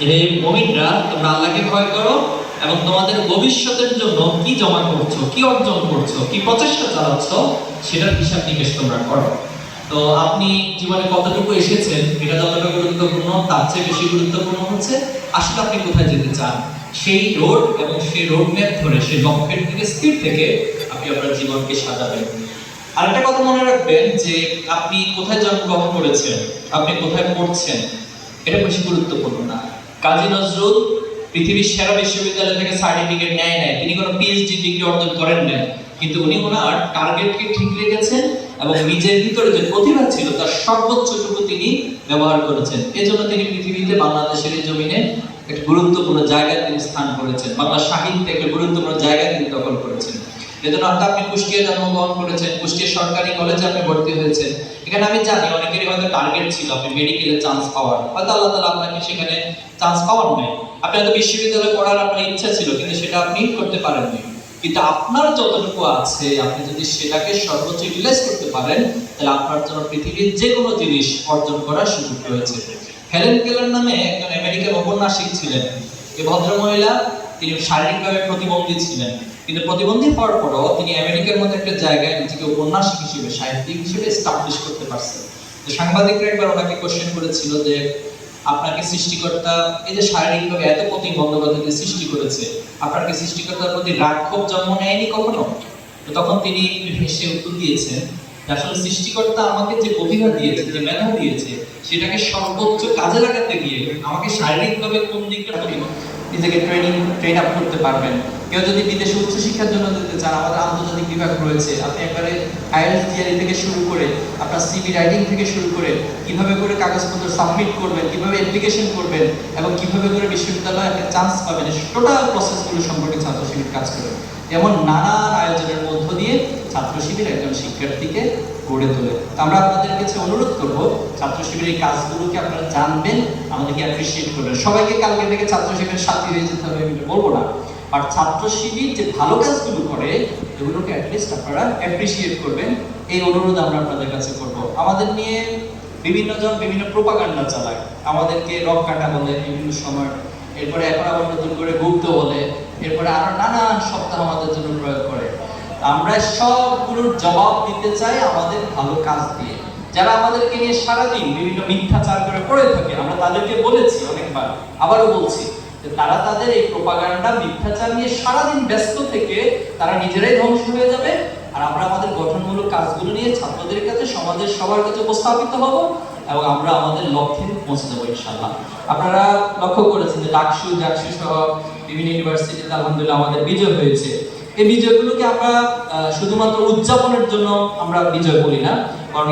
যে মুমিনরা, তোমরা আল্লাহকে ভয় করো এবং তোমাদের ভবিষ্যতের জন্য কি জমা করছ, কি অর্জন করছ, কি প্রচেষ্টা সেটার হিসাব নিকেশ তোমরা করো। তো আপনি জীবনে কতটুকু এসেছেন, এটা যতটা গুরুত্বপূর্ণ, তার চেয়ে বেশি গুরুত্বপূর্ণ হচ্ছে, আসলে আপনি কোথায় যেতে চান? সেই রোড এবং সেই রোড ম্যাপ ধরে, সেই লক্ষ্যের দিকে, স্থির থেকে আপনি আপনার জীবনকে সাজাবেন। আরেকটা কথা মনে রাখবেন যে আপনি কোথায় জন্মগ্রহণ করেছেন, আপনি কোথায় পড়ছেন, এটা বেশি গুরুত্বপূর্ণ না। কাজী নজরুল পৃথিবীর সেরা বিশ্ববিদ্যালয় থেকে সার্টিফিকেট নেয় নাই। তিনি কোনো পিএইচডি ডিগ্রি অর্জন করেন নাই। কিন্তু উনি ওনার টার্গেটকে ঠিক রেখেছেন এবং নিজের ভিতরে যে প্রতিভা ছিল তার সর্বোচ্চটুকু তিনি ব্যবহার করেছেন। এজন্য তিনি পৃথিবীতে বাংলাদেশের এই জমিনে একটা গুরুত্বপূর্ণ জায়গায় তিনি স্থান করেছেন। বাংলা সাহিত্যে একটা গুরুত্বপূর্ণ জায়গা তিনি দখল করেছেন। এজন্য হয়তো আপনি কুষ্টিয়া জন্মগ্রহণ করেছেন, কুষ্টিয়া সরকারি কলেজে আপনি ভর্তি হয়েছেন। এখানে আমি জানি অনেকেরই হয়তো টার্গেট ছিল আপনি মেডিকেলে চান্স পাওয়ার। হয়তো আল্লাহ তালা আপনাকে সেখানে চান্স পাওয়ার নাই। আপনি হয়তো বিশ্ববিদ্যালয়ে পড়ার আপনার ইচ্ছা ছিল, কিন্তু সেটা আপনি করতে পারেননি। কিন্তু আপনার যতটুকু আছে, আপনি যদি সেটাকে সর্বোচ্চ ইউটিলাইজ করতে পারেন, তাহলে আপনার জন্য পৃথিবীর যে কোনো জিনিস অর্জন করার সুযোগ রয়েছে। হেলেন কেলার নামে একজন আমেরিকান ঔপন্যাসিক ছিলেন। এই ভদ্রমহিলা তিনি শারীরিকভাবে প্রতিবন্ধী ছিলেন। কিন্তু প্রতিবন্ধী হওয়ার পরও তিনি আমেরিকার মতো একটা জায়গায় নিজেকে উপন্যাসিক হিসেবে, সাহিত্যিক হিসেবে এস্টাবলিশ করতে পারছেন। তো সাংবাদিকরা একবার ওনাকে কোশ্চেন করেছিল যে, আপনাকে সৃষ্টিকর্তা এই যে শারীরিকভাবে এত প্রতিবন্ধকতাকে সৃষ্টি করেছে, আপনাকে সৃষ্টিকর্তার প্রতি রাগ ক্ষোভ জন্ম নেয়নি কখনো? তো তখন তিনি হেসে উত্তর দিয়েছেন আসলে সৃষ্টিকর্তা আমাকে যে প্রতিভা দিয়েছে, যে মেধা দিয়েছে, সেটাকে সর্বোচ্চ কাজে লাগাতে গিয়ে আমাকে শারীরিকভাবে কোন দিকটা প্রতিভা নিজেকে ট্রেনিং ট্রেন আপ করতে পারবেন। কেউ যদি বিদেশে উচ্চশিক্ষার জন্য যেতে চান, আমাদের আন্তর্জাতিক বিভাগ রয়েছে। আপনি একবারে আইএলটিএস জিআরই থেকে শুরু করে, আপনার সিভি রাইটিং থেকে শুরু করে, কীভাবে করে কাগজপত্র সাবমিট করবেন, কীভাবে অ্যাপ্লিকেশন করবেন, এবং কীভাবে করে বিশ্ববিদ্যালয়ে একটা চান্স পাবেন টোটাল প্রসেসগুলো সম্পর্কে ছাত্র শিবির কাজ করে। এমন নানান আয়োজনের মধ্য দিয়ে ছাত্র শিবির একজন শিক্ষার্থীকে গড়ে তোলে। আমরা আপনাদের কাছে অনুরোধ করব, ছাত্র শিবিরের কাজগুলোকে আপনারা জানবেন? আমাদেরকে অ্যাপ্রিসিয়েট করবেন। সবাইকে কালকে থেকে ছাত্র শিবিরের সাথী হয়ে যেতে হবে, আমি বলব না। আর ছাত্র শিবির যে ভালো কাজগুলো করে, এগুলোকে অ্যাটলিস্ট আপনারা অ্যাপ্রিসিয়েট করবেন। এই অনুরোধ আমরা আপনাদের কাছে করব। আমাদের নিয়ে বিভিন্ন জন বিভিন্ন প্রোপাগান্ডা চালায়। আমাদেরকে রক কাটা বলে বিভিন্ন সময়। এরপরে এখন আবার নতুন করে গুপ্ত বলে। এরপরে আরও নানান সপ্তাহ আমাদের জন্য প্রয়োগ করে। আমরা সবগুলোর জবাব দিতে চাই আমাদের ভালো কাজ দিয়ে। যারা আমাদেরকে নিয়ে সারাদিন বিভিন্ন মিথ্যাচার করে পড়ে থাকে, আমরা তাদেরকে বলেছি অনেকবার, আবারও বলছি যে তারা তাদের এই প্রোপাগান্ডা, মিথ্যাচার নিয়ে সারাদিন ব্যস্ত থেকে তারা নিজেরাই ধ্বংস হয়ে যাবে। আর আমরা আমাদের গঠনমূলক কাজগুলো নিয়ে ছাত্রদের কাছে, সমাজের সবার কাছে উপস্থাপিত হব এবং আমরা আমাদের লক্ষ্যে পৌঁছে যাব ইনশাল্লাহ আপনারা লক্ষ্য করেছেন যে ডাকসু, জাকসু সহ বিভিন্ন ইউনিভার্সিটিতে আলহামদুলিল্লাহ আমাদের বিজয় হয়েছে। এই বিজয়গুলোকে আমরা শুধুমাত্র উদযাপনের জন্য আমরা বিজয় বলি না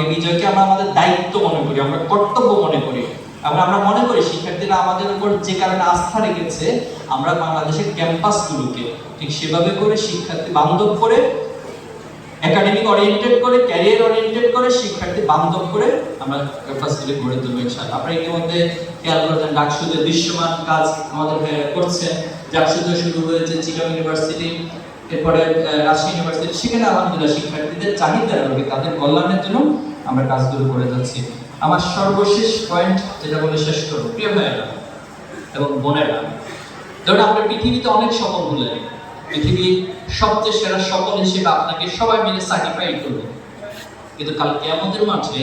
এই বিজয়কে আমরা আমাদের দায়িত্ব মনে করি, আমরা কর্তব্য মনে করি। আমরা মনে করি শিক্ষার্থীরা আমাদের উপর যে কারণে আস্থা রেখেছে, আমরা বাংলাদেশের ক্যাম্পাসগুলোকে ঠিক সেভাবে করে শিক্ষার্থী বান্ধব করে একাডেমিক ওরিয়েন্টেড করে ক্যারিয়ার ওরিয়েন্টেড করে শিক্ষার্থী বান্ধব করে আমরা ক্যাম্পাসগুলি গড়ে তুলবো ইনশাআল্লাহ। আপনারা ইতিমধ্যে খেয়াল করেছেন ডাকসুদের দৃশ্যমান কাজ আমাদের করছেন। ডাকসুদে শুরু হয়েছে চিটং ইউনিভার্সিটি এরপরে রাজশাহী ইউনিভার্সিটি সেখানে আলহামদুলিল্লাহ শিক্ষার্থীদের চাহিদার আলোকে তাদের কল্যাণের জন্য আমরা কাজগুলো করে যাচ্ছি। আমার সর্বশেষ পয়েন্ট যেটা বলে শেষ করব, প্রিয় ভাইয়েরা এবং বোনেরা, ধরুন আমরা পৃথিবীতে অনেক স্বপ্ন ভুলে পৃথিবীর সবচেয়ে সেরা স্বপ্ন হিসেবে আপনাকে সবাই মিলে সার্টিফাই করবে। কিন্তু কাল কেয়ামতের মাঠে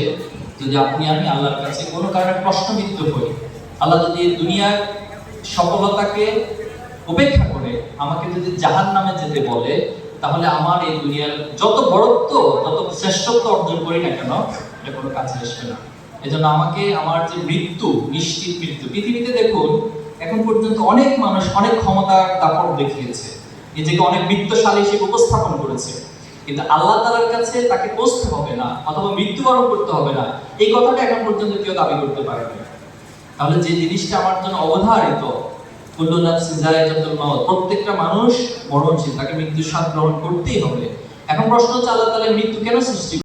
যদি আপনি, আমি আল্লাহর কাছে কোনো কারণে প্রশ্নবিদ্ধ হই, আল্লাহ যদি দুনিয়ার সফলতাকে উপেক্ষা করে আমাকে যদি জাহান নামে যেতে বলে, তাহলে আমার এই দুনিয়ার যত বড়ত্ব যত শ্রেষ্ঠত্ব অর্জন করি না কেন, এটা কোনো কাজে আসবে না। এজন্য আমাকে আমার যে মৃত্যু, নিশ্চিত মৃত্যু, পৃথিবীতে দেখুন, এখন পর্যন্ত অনেক মানুষ অনেক ক্ষমতার দাপট দেখিয়েছে। নিজেকে অনেক বৃত্তশালী হিসেবে উপস্থাপন করেছে। কিন্তু আল্লাহ তালার কাছে তাকে পৌঁছতে হবে না, অথবা মৃত্যুবরণ করতে হবে না। এই কথাটা এখন পর্যন্ত কেউ দাবি করতে পারেনি। তাহলে যে জিনিসটা আমার জন্য অবধারিত কুল্লু নাফসি মাউত প্রত্যেকটা মানুষ মরণশীল, তাকে মৃত্যুর স্বাদ গ্রহণ করতেই হবে। এখন প্রশ্ন হচ্ছে, আল্লাহ তাআলা মৃত্যু কেন সৃষ্টি